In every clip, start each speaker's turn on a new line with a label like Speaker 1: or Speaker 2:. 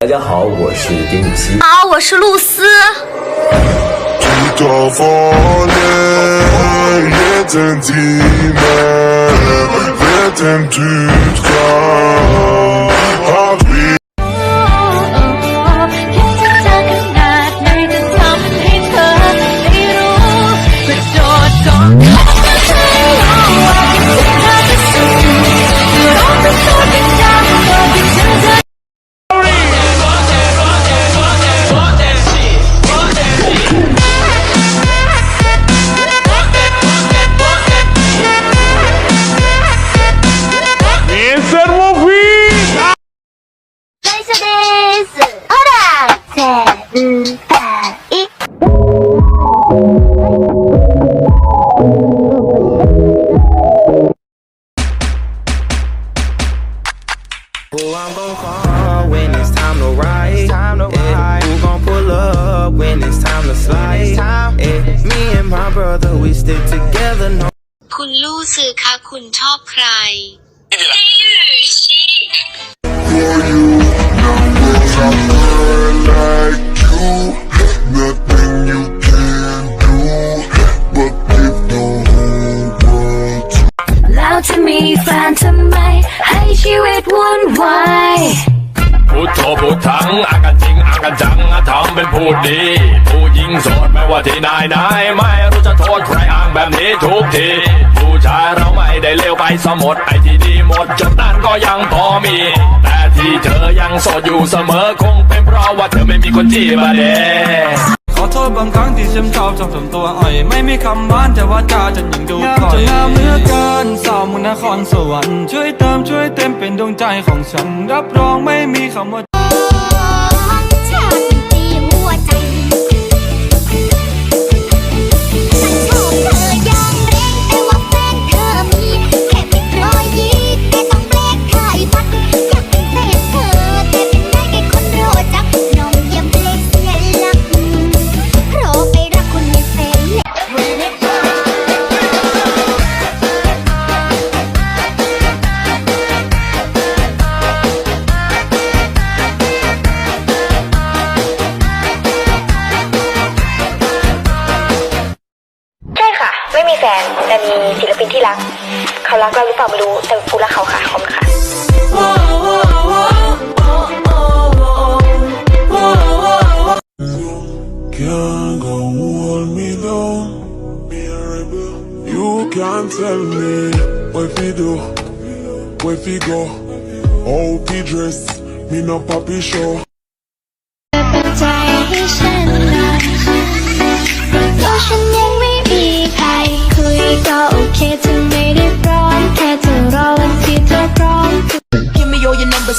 Speaker 1: 大家好，我是丁禹兮。
Speaker 2: 好，我是露丝。 สื่อ
Speaker 3: คะคุณชอบใคร
Speaker 4: for you. No one's a girl like you. Nothing you can do but give the whole world to
Speaker 2: แล้วจะมีแฟนทำไม ให้ชีวิตวุ่นวาย
Speaker 5: พุทโธพุทธังอากันจริงอากันจังอาทำเป็นพูดดี ผู้หญิงโสดไม่ว่าที่ไหนไหนไม่รู้จะโทษใครอ้างแบบนี้ทุกที ผู้ชายเราไม่ได้เลวไปสมดไอ้ที่ดีหมดจนนั้นก็ยังพอมี แต่ที่เธอยังโสดอยู่เสมอคงเป็นเพราะว่าเธอไม่มีคนจีบอะเด้
Speaker 6: ขอโทษบางครั้งที่ฉันชอบทำทำตัวอ่อย ไม่มีคำหวานแต่ว่าจาฉันยังดูปล่อยงามเหลือเกินสาวมุนนครสวรรค์ช่วยเติมช่วยเต็มเป็นดวงใจของฉัน รับรองไม่มีคำว่า
Speaker 7: ศิลปินที่รัก เขารักเราหรือเปล่าไม่รู้ แต่ฟูรักเขาค่ะขอบคุณค่ะ
Speaker 4: Can't go hold me down. Be a rebel. You can't tell me what we do, where we go, how we dress. Me no papi show.
Speaker 8: เป็นใจให้ฉันหน่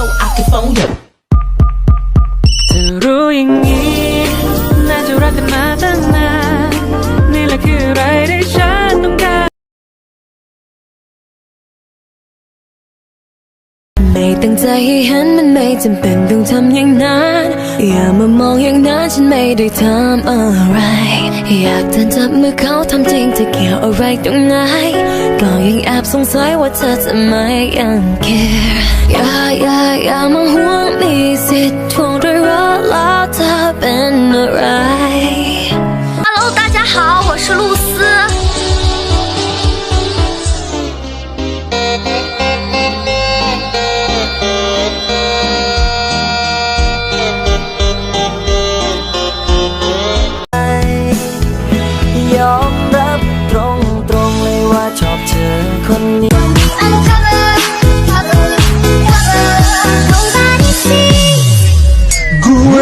Speaker 3: so I can phone you
Speaker 6: ไม่
Speaker 2: ตั้งใจให้เห็นมันไม่จำเป็นต้องทำอย่างนั้น อย่ามามองอย่างนั้นฉันไม่ได้ทำอะไร อยากจะจับมือเขาทำจริงจะเกี่ยวอะไรตรงไหน ก็ยังแอบสงสัยว่าเธอจะไม่ยัง care อย่าอย่าอย่ามาห่วงมีสิทธิ์ทวงด้วยว่าแล้วเธอเป็นอะไร Hello 大家好我是露丝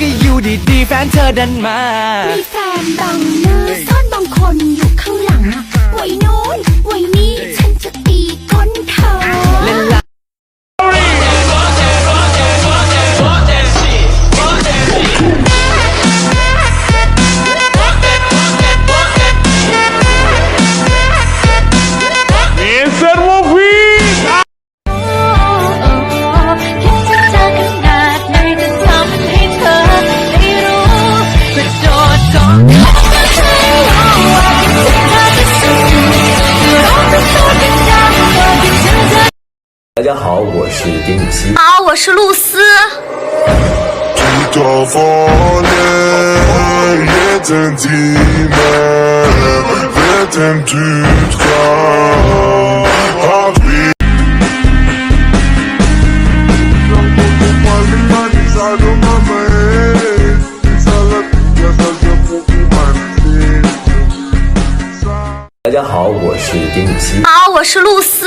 Speaker 6: ก็อยู่ดีๆแฟนเธอดันมา
Speaker 8: มีแฟนบางหน้าซ่อนบางคน
Speaker 6: 大
Speaker 1: 家好，我是丁禹锡。
Speaker 9: 好，我是露丝。
Speaker 1: 大家好，我是丁禹锡。
Speaker 9: 好，我是露丝。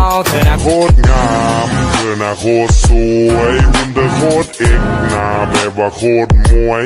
Speaker 10: เธอนะ
Speaker 4: โคตรงามเธอน่ะโคตรสวยหุ่นเธอโคตรเอกนาแบบว่าโคตรมวย